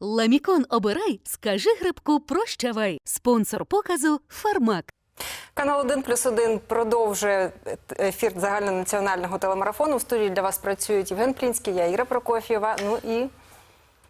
Ламікон обирай, скажи грибку прощавай. Спонсор показу Фармак. Канал 1 плюс 1 продовжує ефір загальнонаціонального телемарафону. В студії для вас працюють Євген Плінський, я Іра Прокоф'єва. Ну і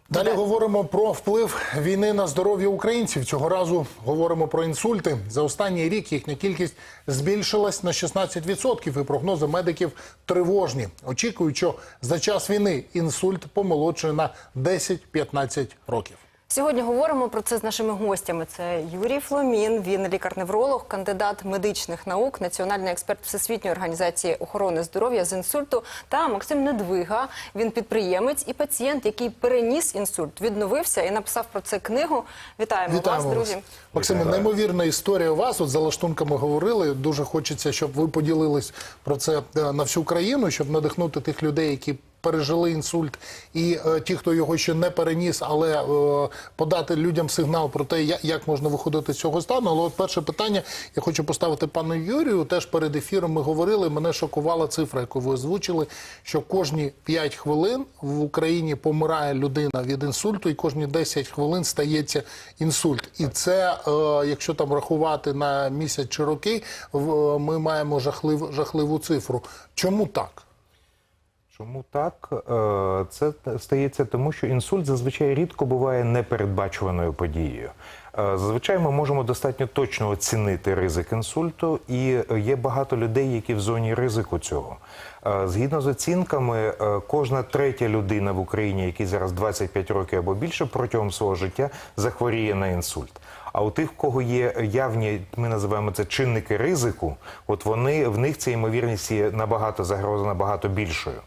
Далі говоримо про вплив війни на здоров'я українців. Цього разу говоримо про інсульти. За останній рік їхня кількість збільшилась на 16%, і прогнози медиків тривожні. Очікують, що за час війни інсульт помолодшує на 10-15 років. Сьогодні говоримо про це з нашими гостями. Це Юрій Фломін, він лікар-невролог, кандидат медичних наук, національний експерт Всесвітньої організації охорони здоров'я з інсульту. Та Максим Недвига. Він підприємець і пацієнт, який переніс інсульт, відновився і написав про це книгу. Вітаємо, Вітаємо вас, друзі. Максиме, неймовірна історія у вас. От за лаштунками говорили. Дуже хочеться, щоб ви поділились про це е, на всю країну, щоб надихнути тих людей, які. Пережили інсульт, і е, ті, хто його ще не переніс, але е, подати людям сигнал про те, як, як можна виходити з цього стану. Але от перше питання я хочу поставити пану Юрію. Теж перед ефіром ми говорили. Мене шокувала цифра, яку ви озвучили, що кожні 5 хвилин в Україні помирає людина від інсульту, і кожні 10 хвилин стається інсульт. І це, е, якщо там рахувати на місяць чи роки, в- ми маємо жахлив, жахливу цифру. Чому так? Чому так? Е, Це стається тому, що інсульт зазвичай рідко буває непередбачуваною подією. Е, Зазвичай ми можемо достатньо точно оцінити ризик інсульту, і є багато людей, які в зоні ризику цього. Е, Згідно з оцінками, кожна третя людина в Україні, якій зараз 25 років або більше, протягом свого життя захворіє на інсульт. А у тих, в кого є явні, ми називаємо це чинники ризику, от вони в них ця ймовірність є набагато загроза набагато більшою.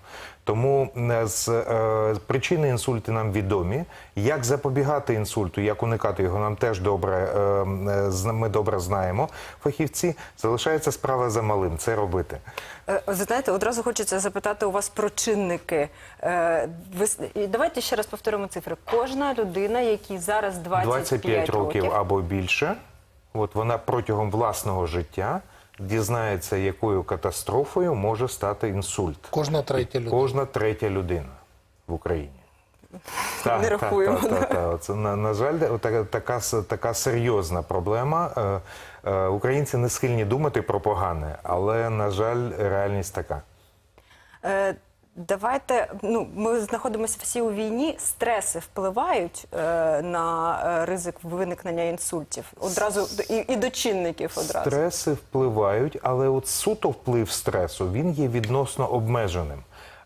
Тому е, з е, причини інсульту нам відомі. Як запобігати інсульту, як уникати його, нам теж добре е, ми добре знаємо. Фахівці залишається справа за малим це робити. Ви знаєте, одразу хочеться запитати у вас про чинники. Е, Ви давайте ще раз повторимо цифри. Кожна людина, якій зараз 25, 25 років років, або більше, от вона протягом власного життя дізнається, якою катастрофою може стати інсульт. Кожна третя людина. Кожна третя людина в Україні. Не рахуємо, та, та, та. Це, на, на жаль, така, така, така серйозна проблема. Е, е, Українці не схильні думати про погане, але, на жаль, реальність така. Е, Давайте, ну ми знаходимося всі у війні. Стреси впливають е, на е, ризик виникнення інсультів. Одразу і, і до чинників одразу. Стреси впливають, але от суто вплив стресу він є відносно обмеженим.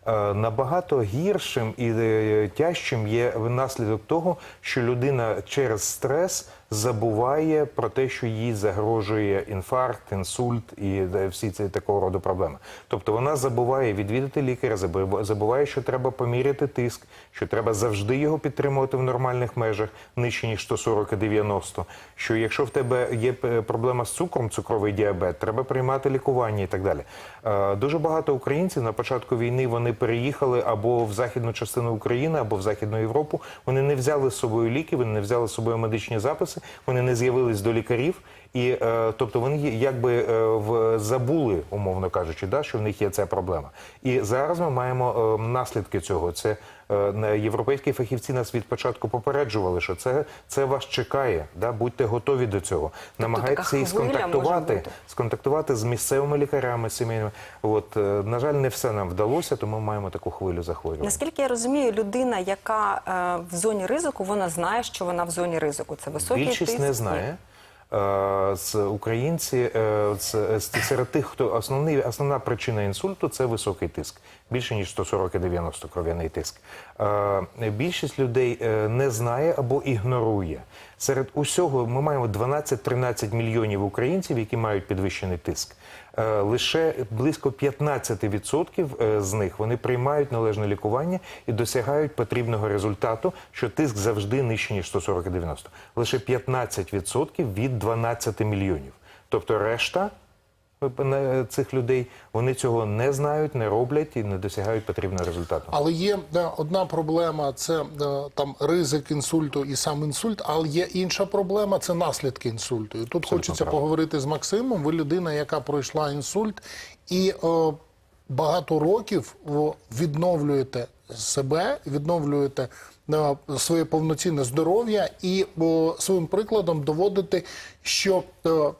Е, Набагато гіршим і е, тяжчим є наслідок того, що людина через стрес забуває про те, що їй загрожує інфаркт, інсульт і е, всі ці такого роду проблеми. Тобто вона забуває відвідати лікаря, забу- забуває, що треба поміряти тиск, що треба завжди його підтримувати в нормальних межах, нижче ніж 140 і 90, Що якщо в тебе є е, проблема з цукром, цукровий діабет, треба приймати лікування і так далі. Е, Дуже багато українців на початку війни вони переїхали або в західну частину України, або в Західну Європу. Вони не взяли з собою ліки, вони не взяли з собою медичні записи, вони не з'явились до лікарів. І е, тобто вони якби е, в забули, умовно кажучи, да, що в них є ця проблема. І зараз ми маємо е, наслідки цього. Це європейські фахівці нас від початку попереджували, що це, це вас чекає. Да? Будьте готові до цього. Намагайтеся і сконтактувати, сконтактувати з місцевими лікарями, сімейними. От е, на жаль, не все нам вдалося, тому ми маємо таку хвилю захворювань. Наскільки я розумію, людина, яка е, в зоні ризику, вона знає, що вона в зоні ризику. Це високий Більшість тиск. не знає. Е, З українці е, з- серед тих, хто основний основна причина інсульту це високий тиск, більше ніж 140 і 90 кров'яний тиск. Е, Більшість людей не знає або ігнорує. Серед усього ми маємо 12-13 мільйонів українців, які мають підвищений тиск. Е, Лише близько 15% е, з них вони приймають належне лікування і досягають потрібного результату, що тиск завжди нижче ніж 140 і 90. Лише 15% від 12 мільйонів. Тобто решта цих людей вони цього не знають, не роблять і не досягають потрібного результату. Але є одна проблема це е, там ризик інсульту і сам інсульт, але є інша проблема це наслідки інсульту. І тут хочеться правда. поговорити з Максимом. Ви людина, яка пройшла інсульт, і е, багато років відновлюєте себе, відновлюєте е, своє повноцінне здоров'я і о, своїм прикладом доводити, що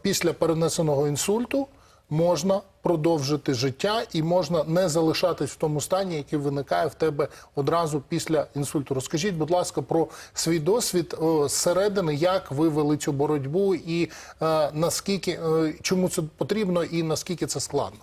після перенесеного інсульту можна продовжити життя і можна не залишатись в тому стані, який виникає в тебе одразу після інсульту. Розкажіть, будь ласка, про свій досвід зсередини, як ви вели цю боротьбу, і е, наскільки е, чому це потрібно, і наскільки це складно.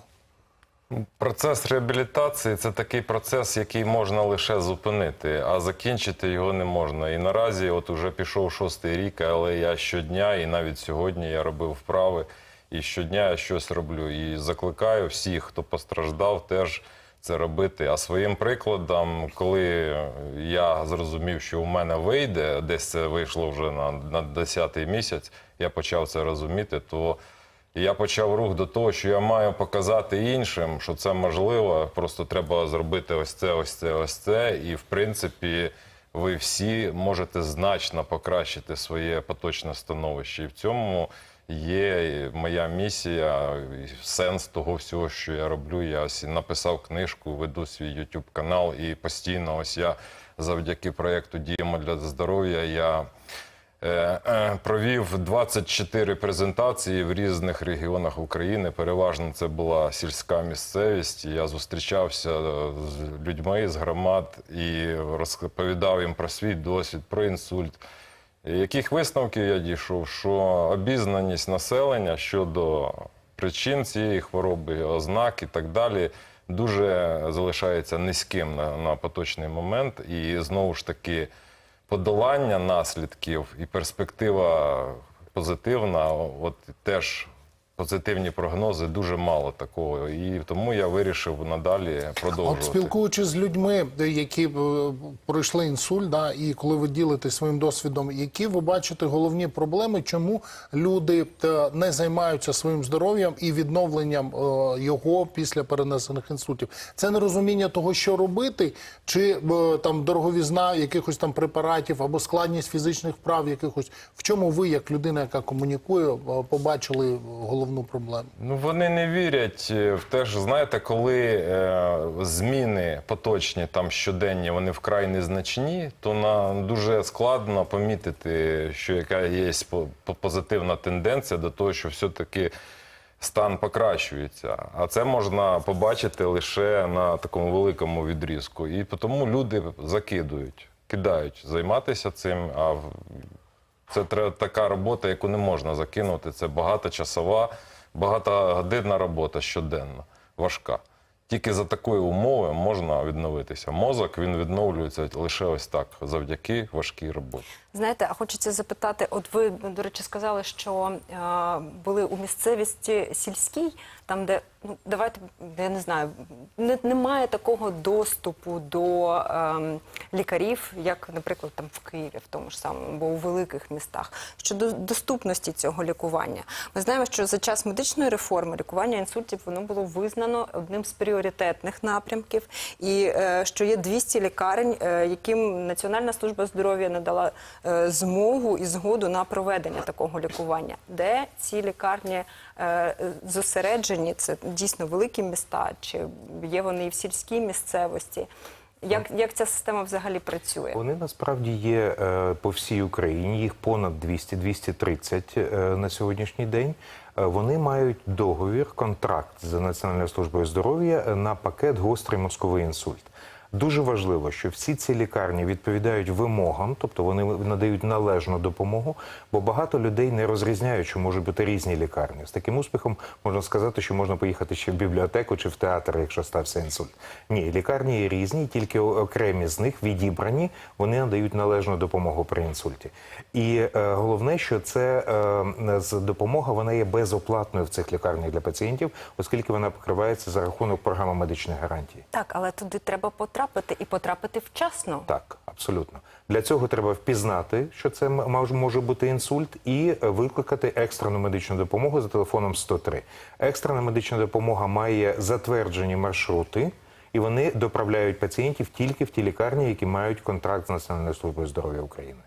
Процес реабілітації це такий процес, який можна лише зупинити, а закінчити його не можна. І наразі, от уже пішов шостий рік, але я щодня, і навіть сьогодні я робив вправи, і щодня я щось роблю. І закликаю всіх, хто постраждав, теж це робити. А своїм прикладом, коли я зрозумів, що у мене вийде, десь це вийшло вже на, на 10-й місяць, я почав це розуміти, то я почав рух до того, що я маю показати іншим, що це можливо. Просто треба зробити ось це, ось це, ось це. І в принципі, ви всі можете значно покращити своє поточне становище. І в цьому є моя місія, сенс того всього, що я роблю. Я ось написав книжку, веду свій YouTube канал, і постійно, ось я завдяки проєкту Діємо для здоров'я. Я Е, е, Провів 24 презентації в різних регіонах України. Переважно це була сільська місцевість. Я зустрічався е, з людьми з громад і розповідав їм про свій досвід, про інсульт. Яких висновків я дійшов? Що обізнаність населення щодо причин цієї хвороби, ознак і так далі дуже залишається низьким на, на поточний момент. І знову ж таки подолання наслідків і перспектива позитивна, от теж позитивні прогнози дуже мало такого. І тому я вирішив надалі От продовжувати. спілкуючись з людьми, які е, пройшли інсульт, да, і коли ви ділитесь своїм досвідом, які ви бачите головні проблеми, чому люди е, не займаються своїм здоров'ям і відновленням е, його після перенесених інсультів? Це нерозуміння того, що робити, чи там дороговізна якихось там препаратів або складність фізичних вправ якихось. В чому ви, як людина, яка комунікує, побачили головну проблему? Ну вони не вірять е, в те, що знаєте, коли е, зміни поточні там щоденні, вони вкрай незначні, то на дуже складно помітити, що яка є по- по- позитивна тенденція до того, що все-таки стан покращується. А це можна побачити лише на такому великому відрізку. І тому люди закидують, кидають займатися цим. А це така робота, яку не можна закинути. Це багаточасова, багатогодинна робота щоденно, важка. Тільки за такої умови можна відновитися. Мозок він відновлюється лише ось так, завдяки важкій роботі. Знаєте, а хочеться запитати: от ви, до речі, сказали, що е, були у місцевості сільській, там, де ну давайте я не знаю, не, немає такого доступу до е, лікарів, як, наприклад, там в Києві, в тому ж самому, або у великих містах. Щодо доступності цього лікування, ми знаємо, що за час медичної реформи лікування інсультів воно було визнано одним з пріоритетних напрямків, і е, що є 200 лікарень, е, яким Національна служба здоров'я надала е, змогу і згоду на проведення такого лікування. Де ці лікарні зосереджені? Це дійсно великі міста, чи є вони і в сільській місцевості? Як, як ця система взагалі працює? Вони насправді є е, по всій Україні, їх понад 200-230 е, на сьогоднішній день. Е, Вони мають договір, контракт з Національною службою здоров'я е, на пакет гострий мозковий інсульт. Дуже важливо, що всі ці лікарні відповідають вимогам, тобто вони надають належну допомогу, бо багато людей не розрізняють, що можуть бути різні лікарні. З таким успіхом можна сказати, що можна поїхати ще в бібліотеку чи в театр, якщо стався інсульт. Ні, лікарні є різні, тільки окремі з них відібрані, вони надають належну допомогу при інсульті. І е, головне, що це е, допомога вона є безоплатною в цих лікарнях для пацієнтів, оскільки вона покривається за рахунок програми медичних гарантій. Так, але туди треба потрапити і потрапити вчасно. Так, абсолютно. Для цього треба впізнати, що це може бути інсульт, і е, викликати екстрену медичну допомогу за телефоном 103. Екстрена медична допомога має затверджені маршрути, і вони доправляють пацієнтів тільки в ті лікарні, які мають контракт з Національною службою здоров'я України.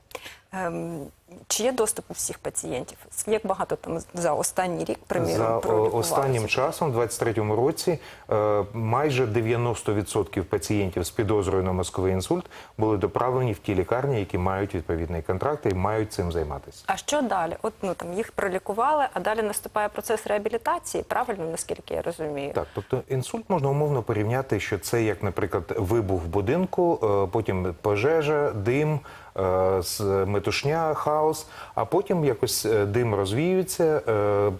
Ем, Чи є доступ у всіх пацієнтів? Як багато там за останній рік, приміром, За останнім часом, в 23-му році, е, майже 90% пацієнтів з підозрою на мозковий інсульт були доправлені в ті лікарні, які мають відповідний контракт і мають цим займатися. А що далі? От ну там їх пролікували, а далі наступає процес реабілітації. Правильно, наскільки я розумію? Так, тобто інсульт можна умовно порівняти, що це як, наприклад, вибух в будинку, е, потім пожежа, дим, метушня, хаос, а потім якось е, дим розвіюється, е,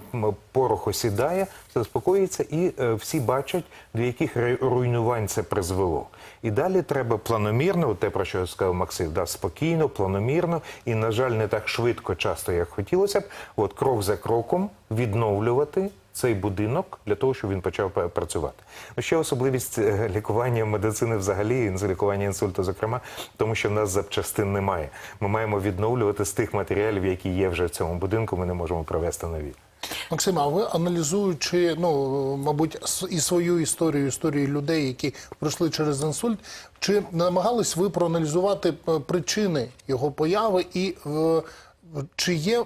порох осідає, все заспокоїться, і е, всі бачать, до яких руйнувань це призвело. І далі треба планомірно, те, про що сказав Максим, да, спокійно, планомірно і, на жаль, не так швидко, часто, як хотілося б, от крок за кроком відновлювати цей будинок для того, щоб він почав працювати. Ну, ще особливість е, лікування медицини взагалі, лікування інсульту, зокрема, тому що в нас запчастин немає. Ми маємо відновлювати з тих матеріалів, які є вже в цьому будинку. Ми не можемо провести нові. Максима, а ви аналізуючи, ну мабуть, і свою історію, історію людей, які пройшли через інсульт, чи намагались ви проаналізувати е, причини його появи, і е, чи є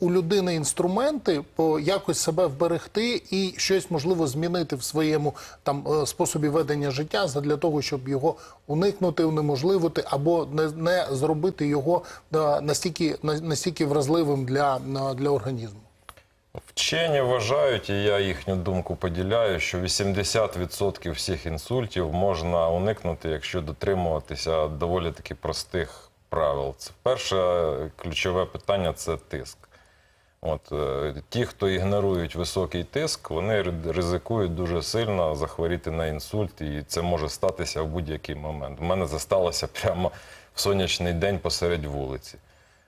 у людини інструменти по якось себе вберегти і щось можливо змінити в своєму там е, способі ведення життя для того, щоб його уникнути, унеможливити або не, не зробити його е, настільки на- настільки вразливим для, на- для організму? Вчені вважають, і я їхню думку поділяю, що 80% всіх інсультів можна уникнути, якщо дотримуватися доволі таки простих правил. Це перше ключове питання це тиск. От е, ті, хто ігнорують високий тиск, вони ризикують дуже сильно захворіти на інсульт, і це може статися в будь-який момент. У мене це сталося прямо в сонячний день посеред вулиці.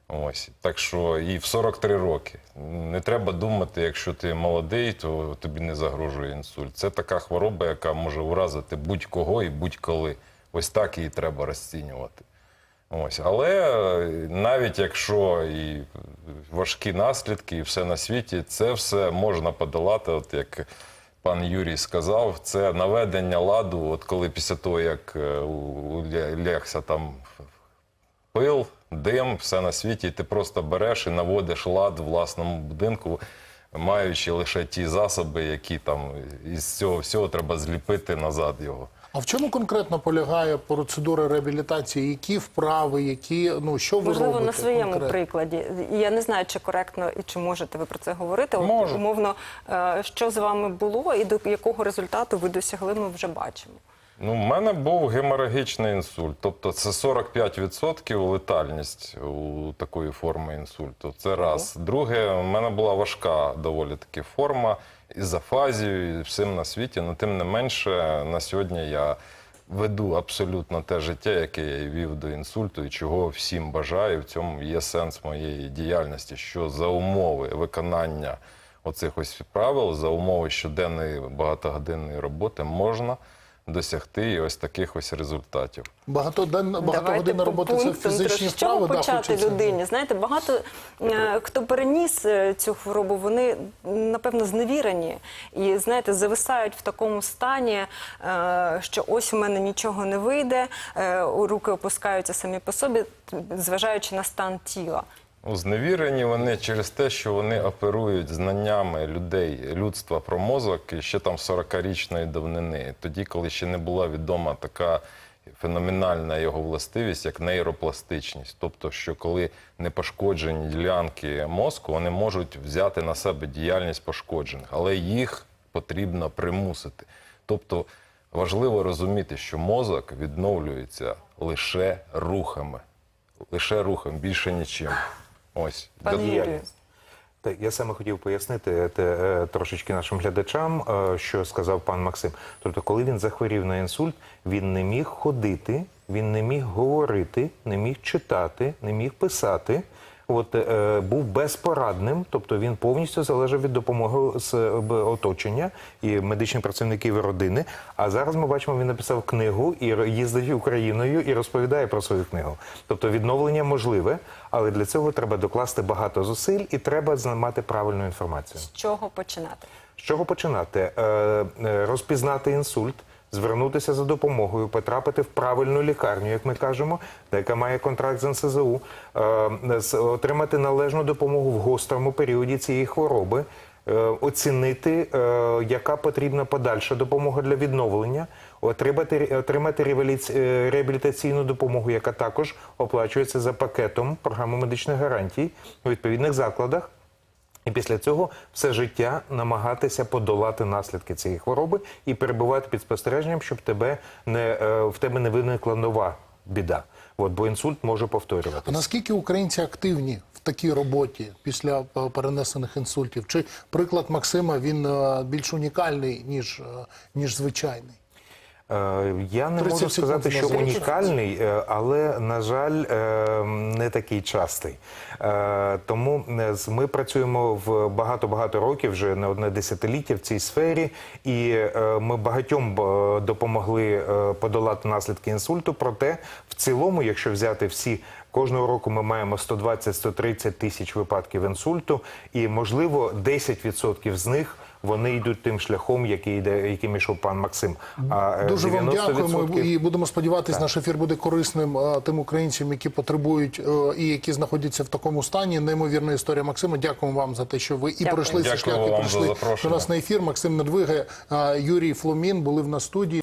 Ось так що і в 43 роки не треба думати, якщо ти молодий, то тобі не загрожує інсульт. Це така хвороба, яка може уразити будь-кого і будь-коли. Ось так її треба розцінювати. Ось, але е, навіть якщо і важкі наслідки, і все на світі, це все можна подолати, от як пан Юрій сказав, це наведення ладу, от коли після того, як е, Лекса там пил, дим, все на світі, ти просто береш і наводиш лад в власному будинку, маючи лише ті засоби, які там із цього всього треба зліпити назад його. А в чому конкретно полягає процедура реабілітації? Які вправи, які ну що ви Можливо, робите на своєму конкретно? прикладі. Я не знаю, чи коректно і чи можете ви про це говорити. Можу. Умовно, е, що з вами було і до якого результату ви досягли, ми вже бачимо. Ну, в мене був геморагічний інсульт. Тобто це 45% летальність у такої форми інсульту. Це раз. Друге, в мене була важка доволі таки форма із афазією, і всім на світі. Але тим не менше, на сьогодні я веду абсолютно те життя, яке я вів до інсульту, і чого всім бажаю. В цьому є сенс моєї діяльності, що за умови виконання оцих ось правил, за умови щоденної багатогодинної роботи можна досягти і ось таких ось результатів. Багатоденна Давайте багатогодинна по робота це фізичні трошки. З чого да, почати хочеться. людині? Знаєте, багато е, хто переніс е, цю хворобу, вони напевно зневірені і знаєте, зависають в такому стані, е, що ось у мене нічого не вийде, руки опускаються самі по собі, зважаючи на стан тіла. Зневірені вони через те, що вони оперують знаннями людей, людства про мозок ще там 40-річної давнини. Тоді, коли ще не була відома така феноменальна його властивість, як нейропластичність. Тобто, що коли не пошкоджені ділянки мозку, вони можуть взяти на себе діяльність пошкоджених, але їх потрібно примусити. Тобто важливо розуміти, що мозок відновлюється лише рухами. Лише рухом, більше нічим. Ось. Пане Юрію. Так, я саме хотів пояснити те, е, трошечки нашим глядачам, е, що сказав пан Максим. Тобто, коли він захворів на інсульт, він не міг ходити, він не міг говорити, не міг читати, не міг писати. От е, був безпорадним, тобто він повністю залежав від допомоги з оточення і медичних працівників і родини. А зараз ми бачимо, він написав книгу і їздить Україною і розповідає про свою книгу. Тобто відновлення можливе, але для цього треба докласти багато зусиль і треба мати правильну інформацію. З чого починати? З чого починати? Е, е, Розпізнати інсульт, звернутися за допомогою, потрапити в правильну лікарню, як ми кажемо, яка має контракт з НСЗУ, е, отримати належну допомогу в гострому періоді цієї хвороби. е, Оцінити, е, яка потрібна подальша допомога для відновлення, отримати, отримати реабілітаційну допомогу, яка також оплачується за пакетом програми медичних гарантій у відповідних закладах. І після цього все життя намагатися подолати наслідки цієї хвороби і перебувати під спостереженням, щоб тебе не, е, в тебе не виникла нова біда. От, бо інсульт може повторюватися. наскільки українці активні в такій роботі після е, перенесених інсультів? Чи приклад Максима він е, більш унікальний ніж, ніж звичайний? Е, Я не можу сказати, що унікальний, е, але на жаль, е, не такий частий. Тому ми працюємо в багато-багато років, вже не одне десятиліття в цій сфері, і ми багатьом допомогли подолати наслідки інсульту. Проте, в цілому, якщо взяти всі. Кожного року ми маємо 120-130 тисяч випадків інсульту, і можливо 10% з них вони йдуть тим шляхом, який йде, яким йшов пан Максим. А е, Дуже вам дякуємо і будемо сподіватися, наш ефір буде корисним тим українцям, які потребують е, і які знаходяться в такому стані. Неймовірна історія Максима. Дякуємо вам за те, що ви і Дякую. пройшли ці шляхи. шлях, і прийшли до нас на ефір. Максим Недвиге, Юрій Фломін були в нас студії.